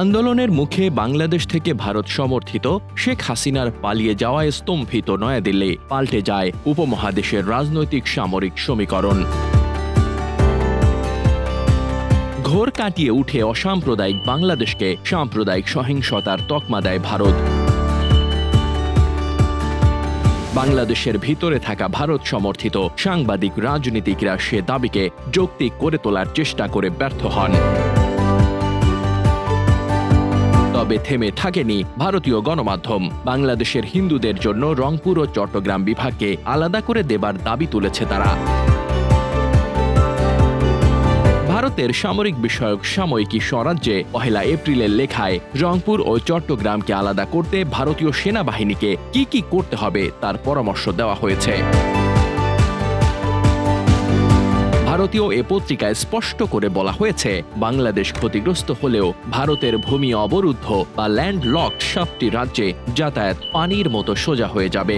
আন্দোলনের মুখে বাংলাদেশ থেকে ভারত সমর্থিত শেখ হাসিনার পালিয়ে যাওয়ায় স্তম্ভিত নয়াদিল্লি, পাল্টে যায় উপমহাদেশের রাজনৈতিক সামরিক সমীকরণ। ঘোর কাটিয়ে উঠে অসাম্প্রদায়িক বাংলাদেশকে সাম্প্রদায়িক সহিংসতার তকমা দেয় ভারত। বাংলাদেশের ভিতরে থাকা ভারত সমর্থিত সাংবাদিক রাজনীতিকরা সে দাবিকে যৌক্তিক করে তোলার চেষ্টা করে ব্যর্থ হন। তবে থেমে থাকেনি ভারতীয় গণমাধ্যম। বাংলাদেশের হিন্দুদের জন্য রংপুর ও চট্টগ্রাম বিভাগকে আলাদা করে দেবার দাবি তুলেছে তারা। ভারতের সামরিক বিষয়ক সাময়িকী স্বরাজ্যে পহেলা এপ্রিলের লেখায় রংপুর ও চট্টগ্রামকে আলাদা করতে ভারতীয় সেনাবাহিনীকে কি কি করতে হবে তার পরামর্শ দেওয়া হয়েছে। ভারতীয় এ পত্রিকায় স্পষ্ট করে বলা হয়েছে, বাংলাদেশ ক্ষতিগ্রস্ত হলেও ভারতের ভূমি অবরুদ্ধ বা ল্যান্ড লকড সাতটি রাজ্যে যাতায়াত পানির মতো সোজা হয়ে যাবে।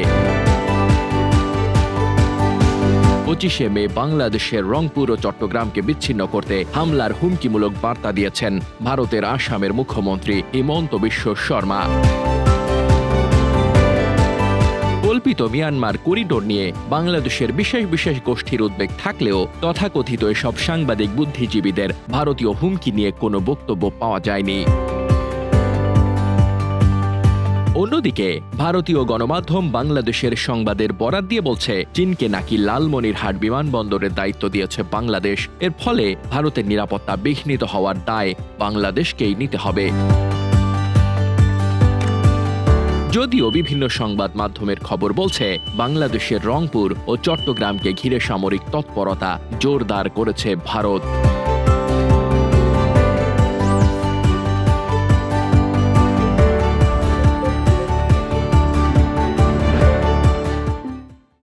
পঁচিশে মে বাংলাদেশের রংপুর ও চট্টগ্রামকে বিচ্ছিন্ন করতে হামলার হুমকিমূলক বার্তা দিয়েছেন ভারতের আসামের মুখ্যমন্ত্রী হিমন্ত বিশ্ব শর্মা। কল্পিত মিয়ানমার করিডোর নিয়ে বাংলাদেশের বিশেষ বিশেষ গোষ্ঠীর উদ্বেগ থাকলেও তথাকথিত এসব সাংবাদিক বুদ্ধিজীবীদের ভারতীয় হুমকি নিয়ে কোনো বক্তব্য পাওয়া যায়নি। অন্যদিকে, ভারতীয় গণমাধ্যম বাংলাদেশের সংবাদের বরাত দিয়ে বলছে, চীনকে নাকি লালমনিরহাট বিমানবন্দরের দায়িত্ব দিয়েছে বাংলাদেশ। এর ফলে ভারতের নিরাপত্তা বিঘ্নিত হওয়ার দায় বাংলাদেশকেই নিতে হবে। যদিও বিভিন্ন সংবাদ মাধ্যমের খবর বলছে, বাংলাদেশের রংপুর ও চট্টগ্রামকে ঘিরে সামরিক তৎপরতা জোরদার করেছে ভারত।